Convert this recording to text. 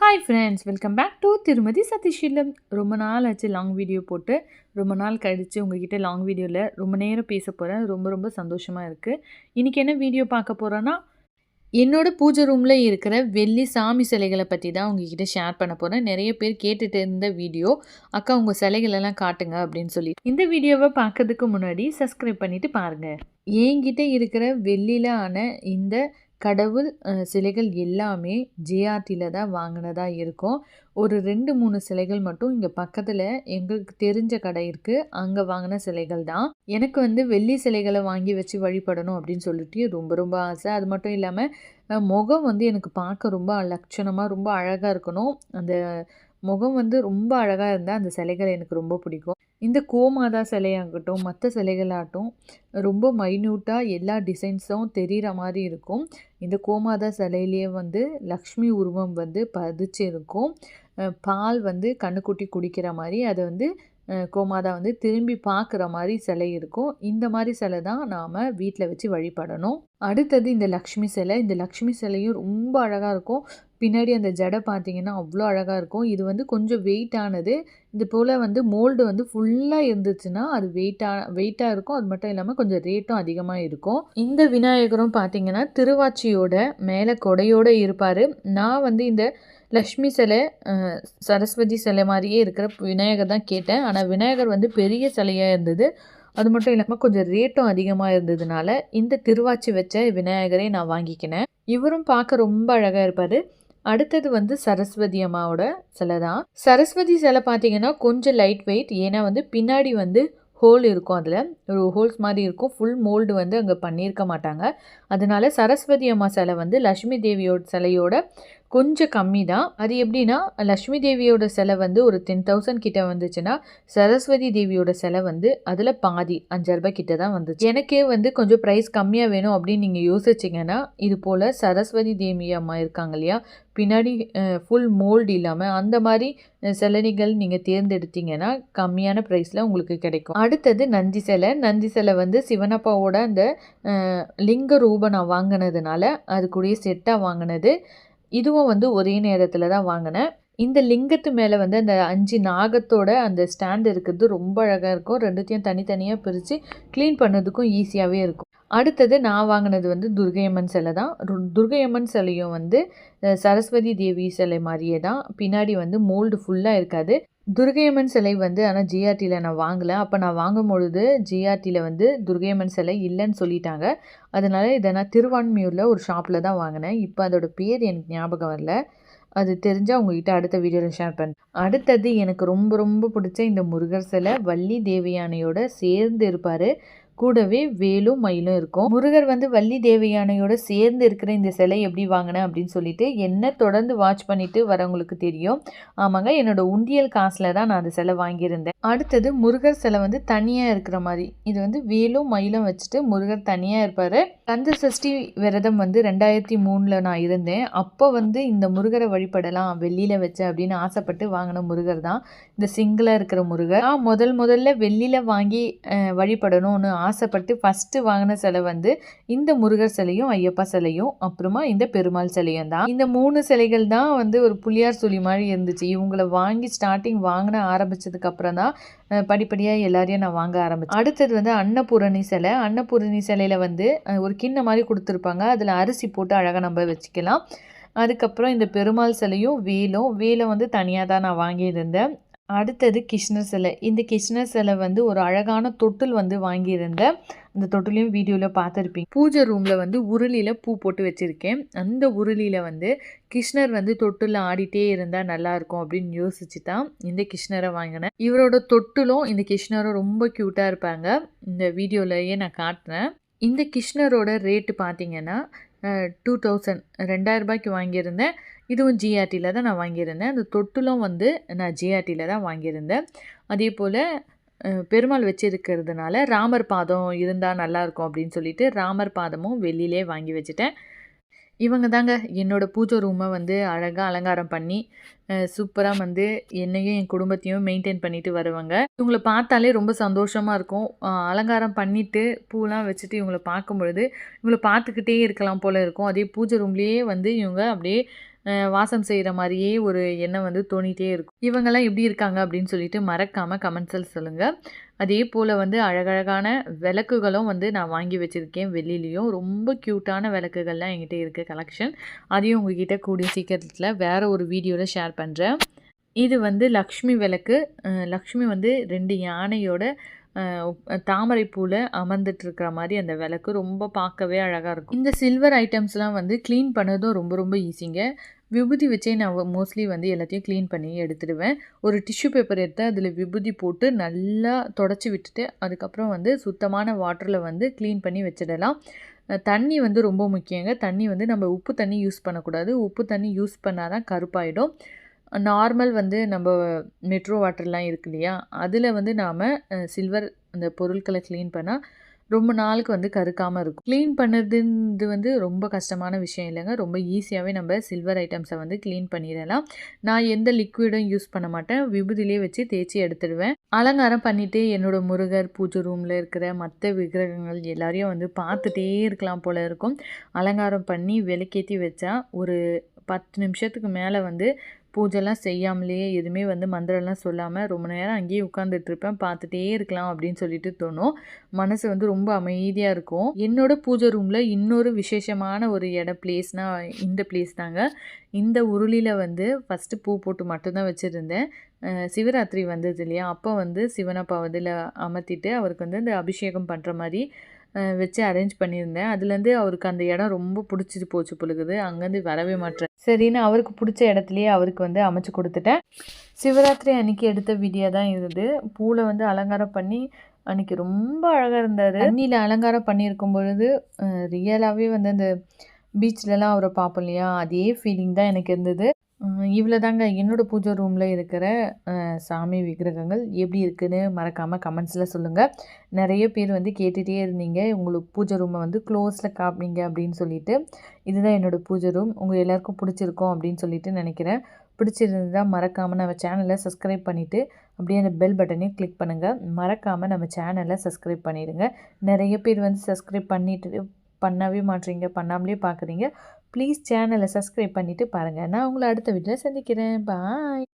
Hi friends welcome back to திருமதி சதீஷிலம் ரொம்ப நாள் ஆச்சு லாங் வீடியோ போட்டு. ரொம்ப நாள் கழித்து உங்ககிட்ட லாங் வீடியோவில் ரொம்ப நேரம் பேச போகிறேன் ரொம்ப ரொம்ப சந்தோஷமாக இருக்குது இன்றைக்கி என்ன வீடியோ பார்க்க போகிறேன்னா என்னோடய பூஜை ரூமில் இருக்கிற வெள்ளி சாமி சிலைகளை பற்றி தான் உங்ககிட்ட ஷேர் பண்ண போகிறேன் நிறைய பேர் கேட்டுட்டு இருந்த வீடியோ அக்கா உங்கள் சிலைகளெல்லாம் காட்டுங்க அப்படின்னு சொல்லி. இந்த வீடியோவை பார்க்கறதுக்கு முன்னாடி சப்ஸ்கிரைப் பண்ணிவிட்டு பாருங்கள் என்கிட்ட இருக்கிற வெள்ளியில் ஆன இந்த கடவுள் சிலைகள் எல்லாமே ஜேஆர்டியில் தான் வாங்கினதா இருக்கும். ஒரு ரெண்டு மூணு சிலைகள் மட்டும் இங்கே பக்கத்தில் எங்களுக்கு தெரிஞ்ச கடை இருக்குது அங்கே வாங்கின சிலைகள் தான். எனக்கு வந்து வெள்ளி சிலைகளை வாங்கி வச்சு வழிபடணும் அப்படின்னு சொல்லிட்டு ரொம்ப ரொம்ப ஆசை. அது மட்டும் இல்லாமல் முகம் வந்து எனக்கு பார்க்க ரொம்ப லட்சணமாக ரொம்ப அழகாக இருக்கணும். அந்த முகம் வந்து ரொம்ப அழகாக இருந்தால் அந்த சிலைகள் எனக்கு ரொம்ப பிடிக்கும். இந்த கோமாதா சிலையாகட்டும் மற்ற சிலைகளாகட்டும் ரொம்ப மைன்யூட்டாக எல்லா டிசைன்ஸும் தெரிகிற மாதிரி இருக்கும். இந்த கோமாதா சிலையிலேயே வந்து லக்ஷ்மி உருவம் வந்து பதிச்சு இருக்கும் பால் வந்து கண்ணுக்குட்டி குடிக்கிற மாதிரி அதை வந்து கோமாதா வந்து திரும்பி பார்க்குற மாதிரி சிலை இருக்கும். இந்த மாதிரி சிலை தான் நாம் வீட்டில் வச்சு வழிபடணும். அடுத்தது இந்த லக்ஷ்மி சிலை. இந்த லக்ஷ்மி சிலையும் ரொம்ப அழகாக இருக்கும். பின்னாடி அந்த ஜடை பார்த்தீங்கன்னா அவ்வளோ அழகாக இருக்கும். இது வந்து கொஞ்சம் வெயிட்டானது இது போல் வந்து மோல்டு வந்து ஃபுல்லாக இருந்துச்சுன்னா அது வெயிட்டாக வெயிட்டாக இருக்கும். அது மட்டும் இல்லாமல் கொஞ்சம் ரேட்டும் அதிகமாக இருக்கும். இந்த விநாயகரும் பார்த்தீங்கன்னா திருவாச்சியோட மேலே கொடையோடு இருப்பார். நான் வந்து இந்த லக்ஷ்மி சிலை சரஸ்வதி சிலை மாதிரியே இருக்கிற விநாயகர் தான் கேட்டேன். ஆனால் விநாயகர் வந்து பெரிய சிலையாக இருந்தது. அது மட்டும் இல்லாமல் கொஞ்சம் ரேட்டும் அதிகமாக இருந்ததுனால இந்த திருவாச்சி வச்ச விநாயகரை நான் வாங்கிக்கினேன். இவரும் பார்க்க ரொம்ப அழகாக இருப்பார். அடுத்தது வந்து சரஸ்வதி அம்மாவோட சிலை தான். சரஸ்வதி சிலை பார்த்தீங்கன்னா கொஞ்சம் லைட் வெயிட் ஏன்னா வந்து பின்னாடி வந்து ஹோல் இருக்கும் அதில். ஒரு ஹோல்ஸ் மாதிரி இருக்கும். ஃபுல் மோல்டு வந்து அங்கே பண்ணியிருக்க மாட்டாங்க. அதனால சரஸ்வதி அம்மா சிலை வந்து லக்ஷ்மி தேவியோட சிலையோட கொஞ்சம் கம்மி தான். அது எப்படின்னா லக்ஷ்மி தேவியோட சிலை வந்து ஒரு டென் தௌசண்ட் கிட்ட வந்துச்சுன்னா சரஸ்வதி தேவியோட சிலை வந்து அதில் பாதி அஞ்சாயிரம் கிட்ட தான் வந்துச்சு. எனக்கே வந்து கொஞ்சம் ப்ரைஸ் கம்மியாக வேணும் அப்படின்னு நீங்கள் யோசிச்சிங்கன்னா இது போல் சரஸ்வதி தேவி அம்மா இருக்காங்க இல்லையா பின்னாடி ஃபுல் மோல்டு இல்லாமல் அந்த மாதிரி அஹ், நீங்கள் தேர்ந்தெடுத்தீங்கன்னா கம்மியான ப்ரைஸில் உங்களுக்கு கிடைக்கும். அடுத்தது நந்தி சிலை. நந்தி சிலை வந்து சிவனப்பாவோட அந்த லிங்க ரூபம் நான் வாங்கினதுனால அது கூடயே செட்டாக வாங்கினது. இதுவும் வந்து ஒரே நேரத்தில் தான் வாங்கினேன். இந்த லிங்கத்து மேலே வந்து அந்த அஞ்சு நாகத்தோட அந்த ஸ்டாண்ட் இருக்கிறது ரொம்ப அழகாக இருக்கும். ரெண்டுத்தையும் தனித்தனியாக பிரித்து க்ளீன் பண்ணதுக்கும் ஈஸியாகவே இருக்கும். அடுத்தது நான் வாங்கினது வந்து துர்கையம்மன் சிலை தான். துர்கையம்மன் சிலையும் வந்து சரஸ்வதி தேவி சிலை மாதிரியே தான். பின்னாடி வந்து மோல்டு ஃபுல்லாக இருக்காது. துர்கையம்மன் சிலை வந்து ஆனால் ஜிஆர்டியில் நான் வாங்கலை. அப்போ நான் வாங்கும் பொழுது ஜிஆர்டியில் வந்து துர்கையம்மன் சிலை இல்லைன்னு சொல்லிட்டாங்க. அதனால் இதை நான் திருவான்மியூரில் ஒரு ஷாப்பில் தான் வாங்கினேன். இப்போ அதோட பேர் எனக்கு ஞாபகம் வரல. அது தெரிஞ்சால் உங்ககிட்ட அடுத்த வீடியோவில் ஷேர் பண்ணேன் அடுத்தது எனக்கு ரொம்ப ரொம்ப பிடிச்ச இந்த முருகர் சிலை வள்ளி தேவியானையோட சேர்ந்து இருப்பார். கூடவே வேலும் மயிலும் இருக்கும். முருகர் வந்து வள்ளி தேவயானையோட சேர்ந்து இருக்கிற இந்த சிலை எப்படி வாங்கினேன் அப்படின்னு சொல்லிட்டு என்ன தொடர்ந்து வாட்ச் பண்ணிட்டு வரவங்களுக்கு தெரியும். ஆமாங்க என்னோட உண்டியல் காசில் தான் நான் அந்த சிலை வாங்கியிருந்தேன். அடுத்தது முருகர் சிலை வந்து தனியாக இருக்கிற மாதிரி. இது வந்து வேலும் மயிலும் வச்சுட்டு முருகர் தனியாக இருப்பார். கந்த சஷ்டி விரதம் வந்து ரெண்டாயிரத்தி மூணில் நான் இருந்தேன். அப்போ வந்து இந்த முருகரை வழிபடலாம் வெள்ளியில் வச்சு அப்படின்னு ஆசைப்பட்டு வாங்கின முருகர் தான். இந்த சிங்கிளாக இருக்கிற முருகர். நான் முதல் முதல்ல வெள்ளியில் வாங்கி வழிபடணும்னு ஆசைப்பட்டு ஃபஸ்ட்டு வாங்கின சிலை வந்து இந்த முருகர் சிலையும் ஐயப்பா சிலையும் அப்புறமா இந்த பெருமாள் சிலையும் தான். இந்த மூணு சிலைகள் தான் வந்து ஒரு புளியார் சுழி மாதிரி இருந்துச்சு. இவங்களை வாங்கி ஸ்டார்டிங் வாங்கின ஆரம்பித்ததுக்கு அப்புறம் தான் படிப்படியாக எல்லாரையும் நான் வாங்க ஆரம்பிச்சேன். அடுத்தது வந்து அன்னபூரணி சிலை. அன்னபூரணி சிலையில் வந்து ஒரு கிண்ண மாதிரி கொடுத்துருப்பாங்க. அதில் அரிசி போட்டு அழகாக நம்ம வச்சுக்கலாம். அதுக்கப்புறம் இந்த பெருமாள் சிலையும் வேலும் வேலை வந்து தனியாக தான் நான் வாங்கியிருந்தேன். அடுத்தது கிருஷ்ணர் சிலை. இந்த கிருஷ்ணர் சிலை வந்து ஒரு அழகான தொட்டில் வந்து வாங்கியிருந்தேன் அந்த தொட்டிலையும் வீடியோவில் பார்த்துருப்பீங்க. பூஜை ரூமில் வந்து உருளியில் பூ போட்டு வச்சுருக்கேன். அந்த உருளியில் வந்து கிருஷ்ணர் வந்து தொட்டில் ஆடிட்டே இருந்தால் நல்லாயிருக்கும் அப்படின்னு யோசிச்சு தான் இந்த கிருஷ்ணரை வாங்கினேன் இவரோட தொட்டிலும் இந்த கிருஷ்ணரும் ரொம்ப க்யூட்டாக இருப்பாங்க. இந்த வீடியோலையே நான் காட்டுறேன். இந்த கிருஷ்ணரோட ரேட்டு பார்த்தீங்கன்னா டூ தௌசண்ட் ரெண்டாயிரம் ரூபாய்க்கு வாங்கியிருந்தேன். இதுவும் ஜிஆர்டியில் தான் நான் வாங்கியிருந்தேன். அந்த தொட்டிலும் வந்து நான் ஜிஆர்டியில் தான் வாங்கியிருந்தேன். அதே போல் பெருமாள் வச்சிருக்கிறதுனால ராமர் பாதம் இருந்தால் நல்லாயிருக்கும் அப்படின்னு சொல்லிட்டு ராமர் பாதமும் வெளியிலே வாங்கி வச்சுட்டேன். இவங்க தாங்க என்னோட பூஜை ரூமை வந்து அழகாக அலங்காரம் பண்ணி சூப்பராக வந்து என்னையும் என் குடும்பத்தையும் மெயின்டைன் பண்ணிட்டு வருவாங்க. இவங்கள பார்த்தாலே ரொம்ப சந்தோஷமாக இருக்கும். அலங்காரம் பண்ணிட்டு பூலாம் வச்சுட்டு இவங்கள பார்க்கும் பொழுது இவங்கள பார்த்துக்கிட்டே இருக்கலாம் போல் இருக்கும். அதே பூஜை ரூம்லேயே வந்து இவங்க அப்படியே வாசம் செய்கிற மாதிரியே ஒரு எண்ணம் வந்து தோணிகிட்டே இருக்கும். இவங்கெல்லாம் எப்படி இருக்காங்க அப்படின்னு சொல்லிட்டு மறக்காமல் கமெண்ட்ஸில் சொல்லுங்கள் அதே போல் வந்து அழகழகான விளக்குகளும் வந்து நான் வாங்கி வச்சுருக்கேன் வெளியிலையும். ரொம்ப க்யூட்டான விளக்குகள்லாம் என்கிட்ட இருக்குது கலெக்ஷன் அதையும் உங்ககிட்ட கூடிய சீக்கிரத்தில் வேறு ஒரு வீடியோவில் ஷேர் பண்ணுறேன் இது வந்து லக்ஷ்மி விளக்கு. லக்ஷ்மி வந்து ரெண்டு யானையோட தாமரைப்பூவில் அமர்ந்துட்டுருக்கிற அமர்ந்துட்டு இருக்கிற மாதிரி அந்த விளக்கு ரொம்ப பார்க்கவே அழகாக இருக்கும். இந்த சில்வர் ஐட்டம்ஸ்லாம் வந்து க்ளீன் பண்ணதும் ரொம்ப ரொம்ப ஈஸிங்க. விபூதி வச்சே நான் மோஸ்ட்லி வந்து எல்லாத்தையும் க்ளீன் பண்ணி எடுத்துடுவேன். ஒரு டிஷ்யூ பேப்பர் எடுத்து அதில் விபூதி போட்டு நல்லா தொடச்சி விட்டுட்டு அதுக்கப்புறம் வந்து சுத்தமான வாட்டரில் வந்து க்ளீன் பண்ணி வச்சிடலாம். தண்ணி வந்து ரொம்ப முக்கியங்க. தண்ணி வந்து நம்ம உப்பு தண்ணி யூஸ் பண்ணக்கூடாது. உப்பு தண்ணி யூஸ் பண்ணால் தான் கருப்பாயிடும். நார்மல் வந்து நம்ம மெட்ரோ வாட்டர்லாம் இருக்கு இல்லையா? அதில் வந்து நாம் சில்வர் அந்த பொருட்களை க்ளீன் பண்ணால் ரொம்ப நாளுக்கு வந்து கருக்காமல் இருக்கும். க்ளீன் பண்ணதுன்றது வந்து ரொம்ப கஷ்டமான விஷயம் இல்லைங்க. ரொம்ப ஈஸியாகவே நம்ம சில்வர் ஐட்டம்ஸை வந்து க்ளீன் பண்ணிடலாம். நான் எந்த லிக்விடும் யூஸ் பண்ண மாட்டேன். விபூதிலே வச்சு தேய்ச்சி எடுத்துடுவேன். அலங்காரம் பண்ணிவிட்டு என்னோட முருகர் பூஜை ரூமில் இருக்கிற மற்ற விக்கிரகங்கள் எல்லாரையும் வந்து பார்த்துட்டே இருக்கலாம் போல் இருக்கும். அலங்காரம் பண்ணி விளக்கேற்றி வச்சா ஒரு பத்து நிமிஷத்துக்கு மேலே வந்து பூஜைலாம் செய்யாமலேயே எதுவுமே வந்து மந்திரம்லாம் சொல்லாமல் ரொம்ப நேரம் அங்கேயே உட்காந்துட்ருப்பேன் பார்த்துட்டே இருக்கலாம் அப்படின்னு சொல்லிட்டு தோணும். மனசு வந்து ரொம்ப அமைதியாக இருக்கும். என்னோட பூஜை ரூமில் இன்னொரு விசேஷமான ஒரு இடம் பிளேஸ்னால் இந்த பிளேஸ் தாங்க. இந்த உருளியில் வந்து ஃபஸ்ட்டு பூ போட்டு மட்டும்தான் வச்சுருந்தேன். சிவராத்திரி வந்தது இல்லையா? அப்போ வந்து சிவனப்பா இதில் அமர்த்திட்டு அவருக்கு வந்து இந்த அபிஷேகம் பண்ணுற மாதிரி வச்சு அரேஞ்ச் பண்ணியிருந்தேன். அதுலேருந்து அவருக்கு அந்த இடம் ரொம்ப பிடிச்சிட்டு போச்சு பொழுகுது. அங்கேருந்து வரவே மாட்டேன். சரின்னு அவருக்கு பிடிச்ச இடத்துலையே அவருக்கு வந்து அமைச்சு கொடுத்துட்டேன். சிவராத்திரி அன்னைக்கு எடுத்த வீடியோ தான் இருந்தது. பூவில் வந்து அலங்காரம் பண்ணி அன்னைக்கு ரொம்ப அழகாக இருந்தார். தண்ணியில் அலங்காரம் பண்ணியிருக்கும் பொழுது ரியலாகவே வந்து அந்த பீச்லலாம் அவரை பார்ப்போம் இல்லையா? அதே ஃபீலிங் தான் எனக்கு இருந்தது. இவ்வளோ தாங்க என்னோடய பூஜை ரூமில் இருக்கிற சாமி விக்கிரகங்கள் எப்படி இருக்குதுன்னு மறக்காமல் கமெண்ட்ஸில் சொல்லுங்கள் நிறைய பேர் வந்து கேட்டுகிட்டே இருந்தீங்க. உங்களுக்கு பூஜை ரூமை வந்து க்ளோஸில் காமிங்க அப்படின்னு சொல்லிட்டு. இதுதான் என்னோடய பூஜை ரூம் உங்கள் எல்லாேருக்கும் பிடிச்சிருக்கும் அப்படின்னு சொல்லிட்டு நினைக்கிறேன். பிடிச்சிருந்ததா மறக்காமல் நம்ம சேனலை சப்ஸ்கிரைப் பண்ணிவிட்டு அப்படியே அந்த பெல் பட்டனையும் கிளிக் பண்ணுங்கள் மறக்காமல் நம்ம சேனலை சப்ஸ்கிரைப் பண்ணிடுங்க. நிறைய பேர் வந்து சப்ஸ்கிரைப் பண்ணிட்டு பண்ணவே மாட்டீங்க பண்ணாமலே பார்க்குறீங்க ப்ளீஸ் சேனலை சப்ஸ்கிரைப் பண்ணிவிட்டு பாருங்கள் நான் உங்களை அடுத்த வீட்டில் சந்திக்கிறேன். பாய்